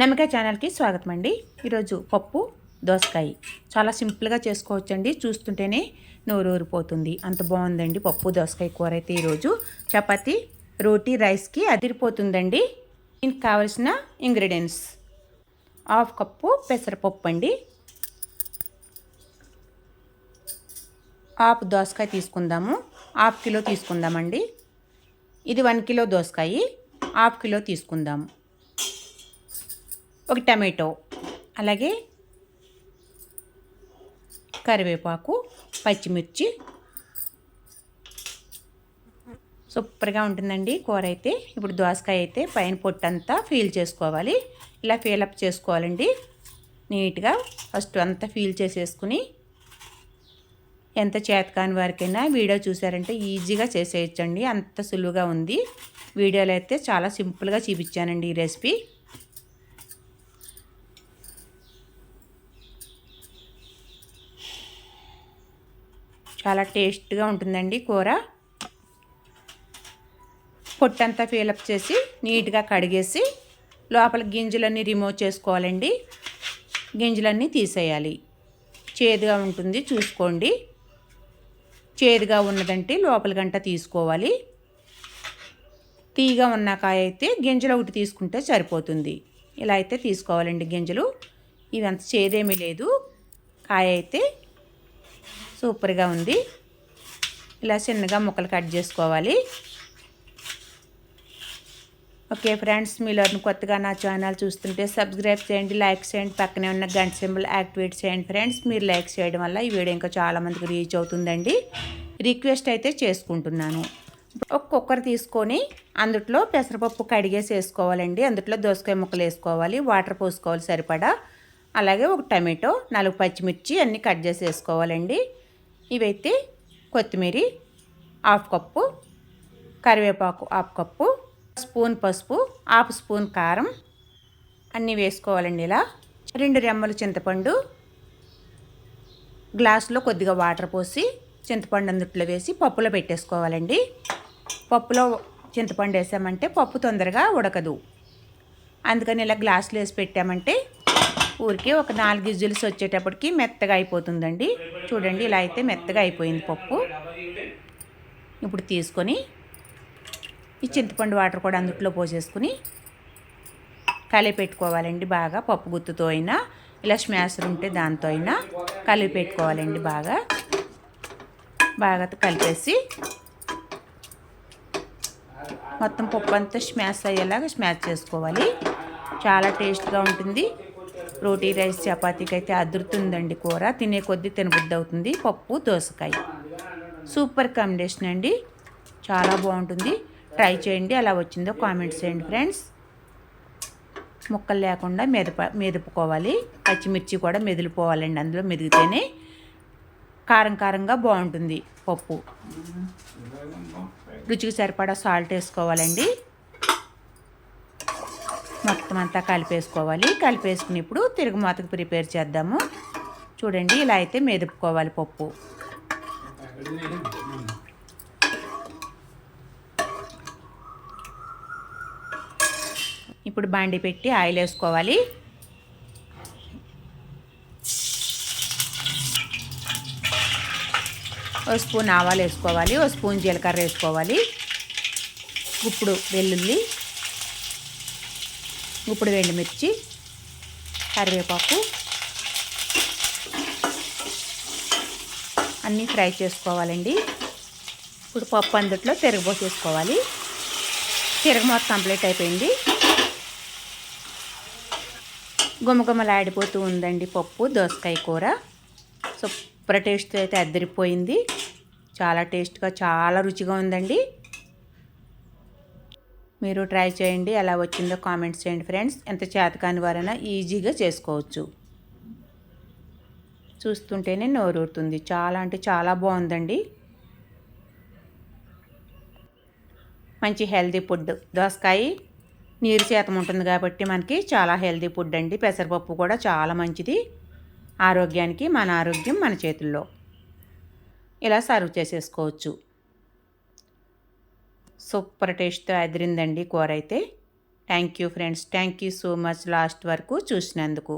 నమ్మకాయ ఛానల్కి స్వాగతం అండి. ఈరోజు పప్పు దోసకాయ. చాలా సింపుల్గా చేసుకోవచ్చండి. చూస్తుంటేనే నోరు ఊరిపోతుంది. అంత బాగుందండి పప్పు దోసకాయ కూర అయితే ఈరోజు. చపాతి రోటీ రైస్కి అదిరిపోతుందండి. దీనికి కావలసిన ఇంగ్రీడియంట్స్. హాఫ్ కప్పు పెసరపప్పు అండి. హాఫ్ దోసకాయ తీసుకుందాము. హాఫ్ కిలో తీసుకుందామండి. ఇది వన్ కిలో దోసకాయ హాఫ్ కిలో తీసుకుందాం. ఒక టమాటో అలాగే కరివేపాకు పచ్చిమిర్చి. సూపర్గా ఉంటుందండి కూర అయితే. ఇప్పుడు దోసకాయ అయితే పైన పొట్టంతా ఫీల్ చేసుకోవాలి. ఇలా ఫీలప్ చేసుకోవాలండి. నీట్గా ఫస్ట్ అంతా ఫీల్ చేసేసుకుని ఎంత చేతకాని వారికైనా వీడియో చూసారంటే ఈజీగా చేసేయచ్చండి. అంత సులువుగా ఉంది. వీడియోలో అయితే చాలా సింపుల్గా చూపించానండి ఈ రెసిపీ. చాలా టేస్ట్గా ఉంటుందండి కూర. పొట్టంతా ఫీలప్ చేసి నీట్గా కడిగేసి లోపల గింజలన్నీ రిమూవ్ చేసుకోవాలండి. గింజలన్నీ తీసేయాలి. చేదుగా ఉంటుంది చూసుకోండి. చేదుగా ఉన్నదంటే లోపల గంట తీసుకోవాలి. తీగా ఉన్న కాయ అయితే గింజలు ఒకటి తీసుకుంటే సరిపోతుంది. ఇలా అయితే తీసుకోవాలండి గింజలు. ఇవంత చేదేమీ లేదు. కాయ అయితే సూపర్గా ఉంది. ఇలా చిన్నగా ముక్కలు కట్ చేసుకోవాలి. ఓకే ఫ్రెండ్స్ మీలోని కొత్తగా నా ఛానల్ చూస్తుంటే సబ్స్క్రైబ్ చేయండి లైక్ చేయండి పక్కనే ఉన్న గంట సింబల్ యాక్టివేట్ చేయండి ఫ్రెండ్స్. మీరు లైక్ చేయడం వల్ల ఈ వీడియో ఇంకా చాలామందికి రీచ్ అవుతుందండి. రిక్వెస్ట్ అయితే చేసుకుంటున్నాను. ఒక కుక్కర్ తీసుకొని అందుట్లో పెసరపప్పు కడిగేసి వేసుకోవాలండి. అందుట్లో దోసకాయ ముక్కలు వేసుకోవాలి వాటర్ పోసుకోవాలి సరిపడా. అలాగే ఒక టమాటో నాలుగు పచ్చిమిర్చి అన్నీ కట్ చేసి వేసుకోవాలండి. ఇవైతే కొత్తిమీర హాఫ్ కప్పు కరివేపాకు హాఫ్ కప్పు స్పూన్ పసుపు హాఫ్ స్పూన్ కారం అన్నీ వేసుకోవాలండి ఇలా. రెండు రెమ్మలు చింతపండు గ్లాసులో కొద్దిగా వాటర్ పోసి చింతపండు అందుట్లో వేసి పప్పులో పెట్టేసుకోవాలండి. పప్పులో చింతపండు వేసామంటే పప్పు తొందరగా ఉడకదు. అందుకని ఇలా గ్లాసులో వేసి పెట్టామంటే ఊరికి ఒక నాలుగు విజిల్స్ వచ్చేటప్పటికి మెత్తగా అయిపోతుందండి. చూడండి ఇలా అయితే మెత్తగా అయిపోయింది పప్పు. ఇప్పుడు తీసుకొని ఈ చింతపండు వాటర్ కూడా అందుట్లో పోసేసుకుని కలిపెట్టుకోవాలండి బాగా. పప్పు గుత్తుతో అయినా ఇలా స్మాషర్ ఉంటే దాంతో అయినా కలిపెట్టుకోవాలండి బాగా. బాగా కలిపేసి మొత్తం పప్పు అంతా స్మాష్ అయ్యేలాగా స్మాష్ చేసుకోవాలి. చాలా టేస్ట్గా ఉంటుంది. రోటీ రైస్ చపాతీకి అయితే అదురుతుందండి కూర. తినే కొద్దీ తినబుద్ధి అవుతుంది పప్పు దోసకాయ. సూపర్ కాంబినేషన్ అండి. చాలా బాగుంటుంది. ట్రై చేయండి. అలా వచ్చిందో కామెంట్స్ చేయండి ఫ్రెండ్స్. ముక్కలు లేకుండా మెదప మెదుపుకోవాలి. పచ్చిమిర్చి కూడా మెదిలిపోవాలండి అందులో మెదిగితేనే. కారం కారంగా బాగుంటుంది పప్పు. రుచికి సరిపడా సాల్ట్ వేసుకోవాలండి. మొత్తం అంతా కలిపేసుకోవాలి. కలిపేసుకుని ఇప్పుడు తిరుగుమాతకు ప్రిపేర్ చేద్దాము. చూడండి ఇలా అయితే మెదుపుకోవాలి పప్పు. ఇప్పుడు బాండి పెట్టి ఆయిల్ వేసుకోవాలి. ఓ స్పూన్ ఆవాలు వేసుకోవాలి ఓ స్పూన్ జీలకర్ర వేసుకోవాలి. ఇప్పుడు వెల్లుల్లి ఇప్పుడు ఎండుమిర్చి కరివేపాకు అన్నీ ఫ్రై చేసుకోవాలండి. ఇప్పుడు పప్పు అందుట్లో తిరగబోసేసుకోవాలి తిరగమోత కంప్లీట్ అయిపోయింది. గుమగుమలాడిపోతూ ఉందండి పప్పు దోసకాయ కూర. సూపర్ టేస్ట్ అయితే అద్దరిపోయింది. చాలా టేస్ట్గా చాలా రుచిగా ఉందండి. మీరు ట్రై చేయండి ఎలా వచ్చిందో కామెంట్స్ చేయండి ఫ్రెండ్స్. ఎంత చేతకాని వారైనా ఈజీగా చేసుకోవచ్చు. చూస్తుంటేనే నోరూరుతుంది చాలా అంటే చాలా బాగుందండి. మంచి హెల్దీ ఫుడ్. దోసకాయ నీరు శాతం ఉంటుంది కాబట్టి మనకి చాలా హెల్తీ ఫుడ్ అండి. పెసరపప్పు కూడా చాలా మంచిది. ఆరోగ్యానికి మన ఆరోగ్యం మన చేతుల్లో. ఇలా సర్వ్ చేసేసుకోవచ్చు. సూపర్ టేస్ట్తో అదిరిందండి కూర అయితే. Thank you friends. Thank you so much last వరకు చూసినందుకు.